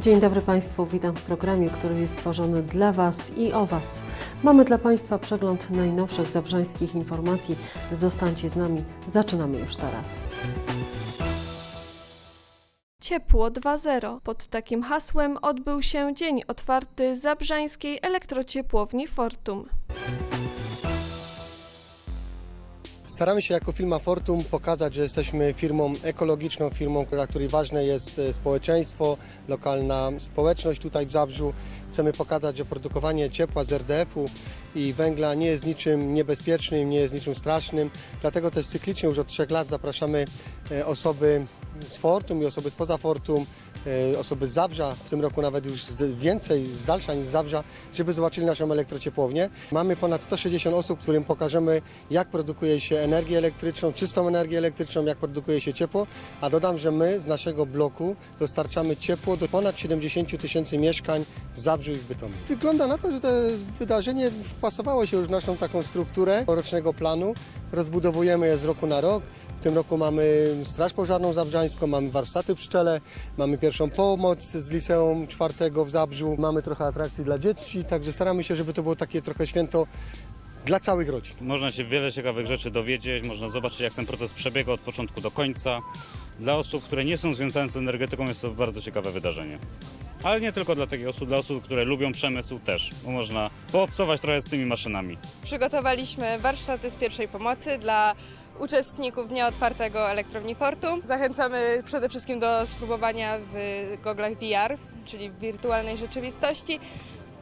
Dzień dobry Państwu, witam w programie, który jest tworzony dla Was i o Was. Mamy dla Państwa przegląd najnowszych zabrzańskich informacji. Zostańcie z nami, zaczynamy już teraz. Ciepło 2.0. Pod takim hasłem odbył się dzień otwarty Zabrzańskiej Elektrociepłowni Fortum. Staramy się jako firma Fortum pokazać, że jesteśmy firmą ekologiczną, firmą, dla której ważne jest e, społeczeństwo, lokalna społeczność tutaj w Zabrzu. Chcemy pokazać, że produkowanie ciepła z RDF-u i węgla nie jest niczym niebezpiecznym, nie jest niczym strasznym. Dlatego też cyklicznie już od trzech lat zapraszamy e, osoby z Fortum i osoby spoza Fortum, osoby z Zabrza, w tym roku nawet już więcej z dalsza niż z Zabrza, żeby zobaczyli naszą elektrociepłownię. Mamy ponad 160 osób, którym pokażemy, jak produkuje się energię elektryczną, czystą energię elektryczną, jak produkuje się ciepło, a dodam, że my z naszego bloku dostarczamy ciepło do ponad 70 tysięcy mieszkań w Zabrzu i w Bytomiu. Wygląda na to, że to wydarzenie wpasowało się już w naszą taką strukturę rocznego planu. Rozbudowujemy je z roku na rok. Tym roku mamy Straż Pożarną Zabrzańską, mamy warsztaty pszczele, mamy pierwszą pomoc z liceum czwartego w Zabrzu, mamy trochę atrakcji dla dzieci, także staramy się, żeby to było takie trochę święto dla całych rodzin. Można się wiele ciekawych rzeczy dowiedzieć, można zobaczyć jak ten proces przebiega od początku do końca. Dla osób, które nie są związane z energetyką jest to bardzo ciekawe wydarzenie. Ale nie tylko dla takich osób, dla osób, które lubią przemysł też, bo można poobcować trochę z tymi maszynami. Przygotowaliśmy warsztaty z pierwszej pomocy dla uczestników Dnia Otwartego Elektrowni Fortum. Zachęcamy przede wszystkim do spróbowania w goglach VR, czyli w wirtualnej rzeczywistości,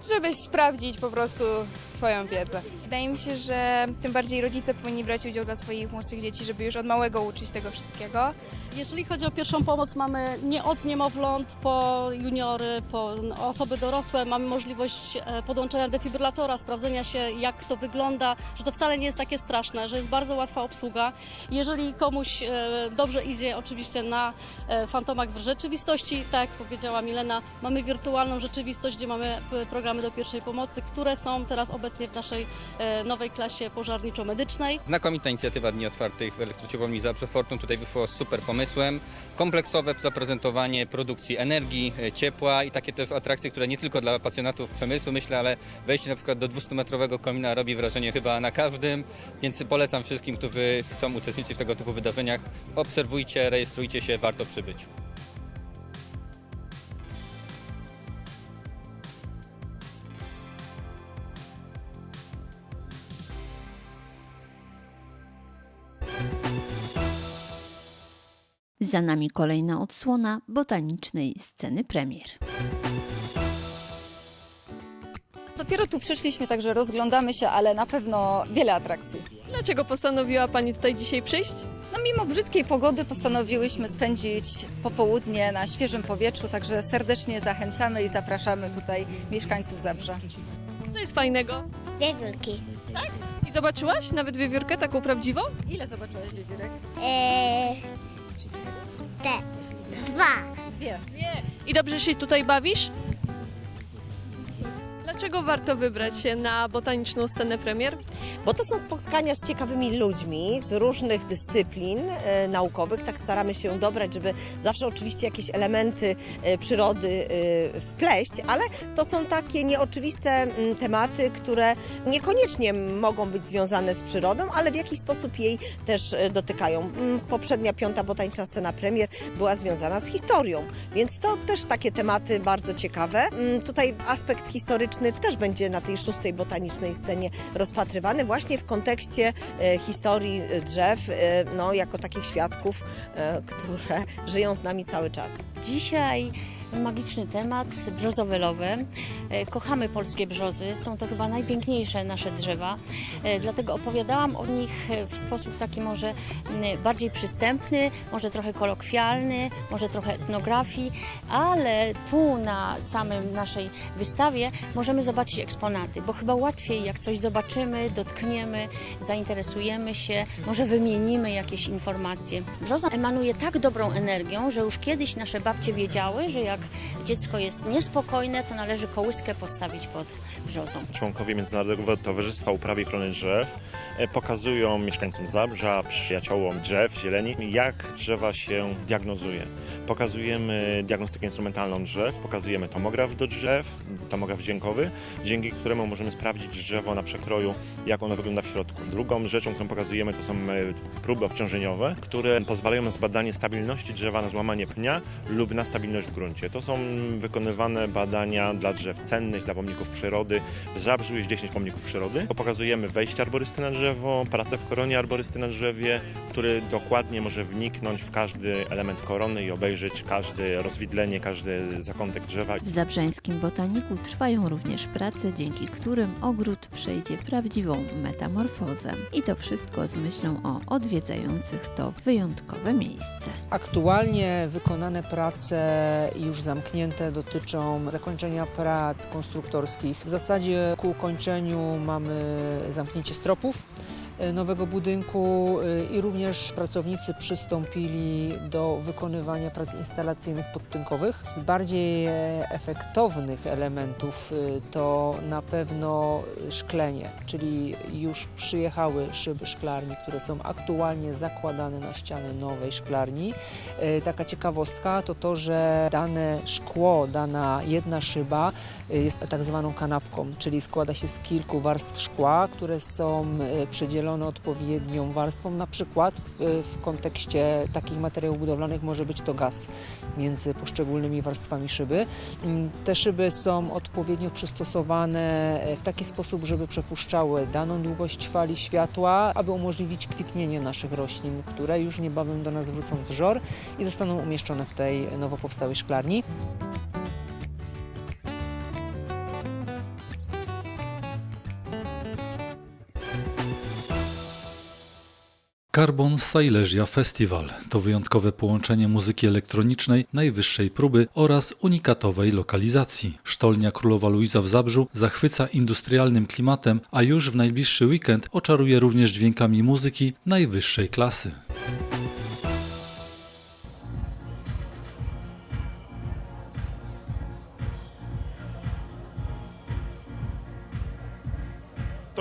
żeby sprawdzić po prostu swoją wiedzę. Wydaje mi się, że tym bardziej rodzice powinni brać udział dla swoich młodszych dzieci, żeby już od małego uczyć tego wszystkiego. Jeżeli chodzi o pierwszą pomoc, mamy nie od niemowląt po juniory, po osoby dorosłe, mamy możliwość e, podłączenia defibrylatora, sprawdzenia się jak to wygląda, że to wcale nie jest takie straszne, że jest bardzo łatwa obsługa. Jeżeli komuś e, dobrze idzie oczywiście na e, fantomach w rzeczywistości, tak jak powiedziała Milena, mamy wirtualną rzeczywistość, gdzie mamy e, programy do pierwszej pomocy, które są teraz obecnie w naszej e, nowej klasie pożarniczo-medycznej. Znakomita inicjatywa Dni Otwartych w Elektrociepłowni Zabrze Fortum tutaj wyszło super pomysłem. Kompleksowe zaprezentowanie produkcji energii, e, ciepła i takie też atrakcje, które nie tylko dla pasjonatów przemysłu myślę, ale wejście na przykład do 200-metrowego komina robi wrażenie chyba na każdym, więc polecam wszystkim, którzy chcą uczestniczyć w tego typu wydarzeniach. Obserwujcie, rejestrujcie się, warto przybyć. Za nami kolejna odsłona botanicznej sceny premier. Dopiero tu przyszliśmy, także rozglądamy się, ale na pewno wiele atrakcji. Dlaczego postanowiła Pani tutaj dzisiaj przyjść? No mimo brzydkiej pogody postanowiłyśmy spędzić popołudnie na świeżym powietrzu, także serdecznie zachęcamy i zapraszamy tutaj mieszkańców Zabrza. Co jest fajnego? Wiewiórki. I zobaczyłaś nawet wiewiórkę taką prawdziwą? Ile zobaczyłeś wiewiórek? Eee. Dwie. I dobrze się tutaj bawisz? Dlaczego warto wybrać się na botaniczną scenę premier? Bo to są spotkania z ciekawymi ludźmi z różnych dyscyplin e, naukowych. Tak staramy się dobrać, żeby zawsze oczywiście jakieś elementy e, przyrody e, wpleść, ale to są takie nieoczywiste mm, tematy, które niekoniecznie mogą być związane z przyrodą, ale w jakiś sposób jej też dotykają. Mm, Poprzednia piąta botaniczna scena premier była związana z historią, więc to też takie tematy bardzo ciekawe. Mm, Tutaj aspekt historyczny też będzie na tej szóstej botanicznej scenie rozpatrywany właśnie w kontekście e, historii drzew, e, no, jako takich świadków, e, które żyją z nami cały czas. Dzisiaj magiczny temat, brzozowe. E, Kochamy polskie brzozy, są to chyba najpiękniejsze nasze drzewa, E, dlatego opowiadałam o nich e, w sposób taki może m, bardziej przystępny, może trochę kolokwialny, może trochę etnografii, ale tu na samym naszej wystawie możemy zobaczyć eksponaty, bo chyba łatwiej jak coś zobaczymy, dotkniemy, zainteresujemy się, może wymienimy jakieś informacje. Brzoza emanuje tak dobrą energią, że już kiedyś nasze babcie wiedziały, że jak dziecko jest niespokojne, to należy kołyskę postawić pod brzozą. Członkowie Międzynarodowego Towarzystwa Uprawy i Ochrony Drzew e, pokazują mieszkańcom Zabrza, przyjaciołom drzew, zieleni, jak drzewa się diagnozuje. Pokazujemy diagnostykę instrumentalną drzew, pokazujemy tomograf do drzew, tomograf dźwiękowy, dzięki któremu możemy sprawdzić drzewo na przekroju, jak ono wygląda w środku. Drugą rzeczą, którą pokazujemy, to są e, próby obciążeniowe, które pozwalają na zbadanie stabilności drzewa na złamanie pnia lub na stabilność w gruncie. To są wykonywane badania dla drzew cennych, dla pomników przyrody. W Zabrzu jest 10 pomników przyrody. Pokazujemy wejście arborysty na drzewo, pracę w koronie arborysty na drzewie, który dokładnie może wniknąć w każdy element korony i obejrzeć każde rozwidlenie, każdy zakątek drzewa. W Zabrzańskim Botaniku trwają również prace, dzięki którym ogród przejdzie prawdziwą metamorfozę. I to wszystko z myślą o odwiedzających to wyjątkowe miejsce. Aktualnie wykonane prace już zamknięte dotyczą zakończenia prac konstruktorskich. W zasadzie ku ukończeniu mamy zamknięcie stropów nowego budynku e, i również pracownicy przystąpili do wykonywania prac instalacyjnych podtynkowych. Z bardziej e, efektownych elementów e, to na pewno szklenie, czyli już przyjechały szyby szklarni, które są aktualnie zakładane na ściany nowej szklarni. E, Taka ciekawostka to to, że dane szkło, dana jedna szyba e, jest tak zwaną kanapką, czyli składa się z kilku warstw szkła, które są e, przedzielone odpowiednią warstwą. Na przykład w, w kontekście takich materiałów budowlanych może być to gaz między poszczególnymi warstwami szyby. Mm, Te szyby są odpowiednio przystosowane w taki sposób, żeby przepuszczały daną długość fali światła, aby umożliwić kwitnienie naszych roślin, które już niebawem do nas wrócą z żor i zostaną umieszczone w tej nowo powstałej szklarni. Carbon Silesia Festival to wyjątkowe połączenie muzyki elektronicznej najwyższej próby oraz unikatowej lokalizacji. Sztolnia Królowa Luiza w Zabrzu zachwyca industrialnym klimatem, a już w najbliższy weekend oczaruje również dźwiękami muzyki najwyższej klasy.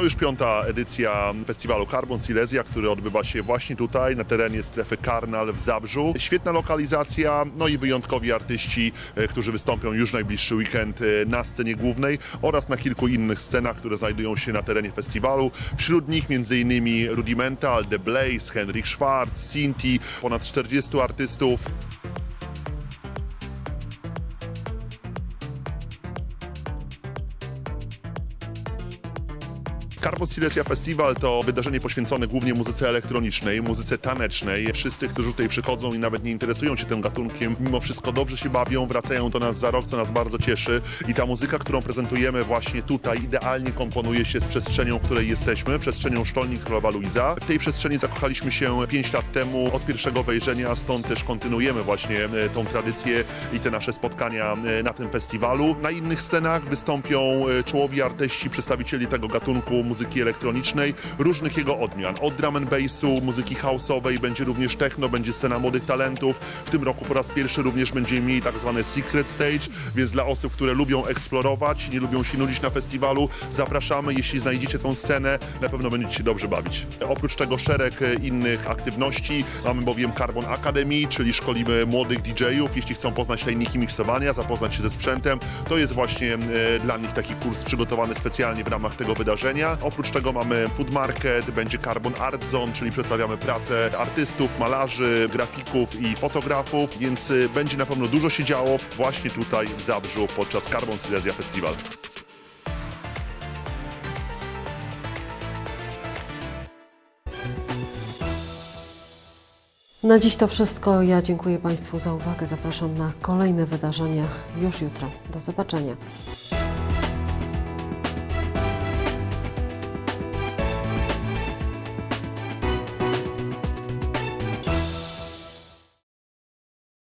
To już piąta edycja festiwalu Carbon Silesia, który odbywa się właśnie tutaj, na terenie strefy Karnal w Zabrzu. Świetna lokalizacja, no i wyjątkowi artyści, e, którzy wystąpią już najbliższy weekend e, na scenie głównej oraz na kilku innych scenach, które znajdują się na terenie festiwalu. Wśród nich m.in. Rudimental, The Blaze, Henrik Schwarz, Sinti, ponad 40 artystów. Carbon Silesia Festival to wydarzenie poświęcone głównie muzyce elektronicznej, muzyce tanecznej. Wszyscy, którzy tutaj przychodzą i nawet nie interesują się tym gatunkiem, mimo wszystko dobrze się bawią, wracają do nas za rok, co nas bardzo cieszy. I ta muzyka, którą prezentujemy właśnie tutaj, idealnie komponuje się z przestrzenią, w której jesteśmy, przestrzenią Sztolni Królowa Luiza. W tej przestrzeni zakochaliśmy się 5 lat temu od pierwszego wejrzenia, stąd też kontynuujemy właśnie e, tą tradycję i te nasze spotkania e, na tym festiwalu. Na innych scenach wystąpią e, czołowi artyści, przedstawicieli tego gatunku muzyki elektronicznej, różnych jego odmian. Od drum and bassu, muzyki house'owej, będzie również techno, będzie scena młodych talentów. W tym roku po raz pierwszy również będziemy mieli tak zwany secret stage, więc dla osób, które lubią eksplorować, nie lubią się nudzić na festiwalu, zapraszamy. Jeśli znajdziecie tą scenę, na pewno będziecie się dobrze bawić. Oprócz tego szereg innych aktywności. Mamy bowiem Carbon Academy, czyli szkolimy młodych DJ-ów, jeśli chcą poznać tajniki miksowania, zapoznać się ze sprzętem. To jest właśnie e, dla nich taki kurs przygotowany specjalnie w ramach tego wydarzenia. Oprócz tego mamy food market, będzie Carbon Art Zone, czyli przedstawiamy pracę artystów, malarzy, grafików i fotografów, więc y, będzie na pewno dużo się działo właśnie tutaj w Zabrzu podczas Carbon Silesia Festival. Na dziś to wszystko. Ja dziękuję Państwu za uwagę. Zapraszam na kolejne wydarzenia już jutro. Do zobaczenia.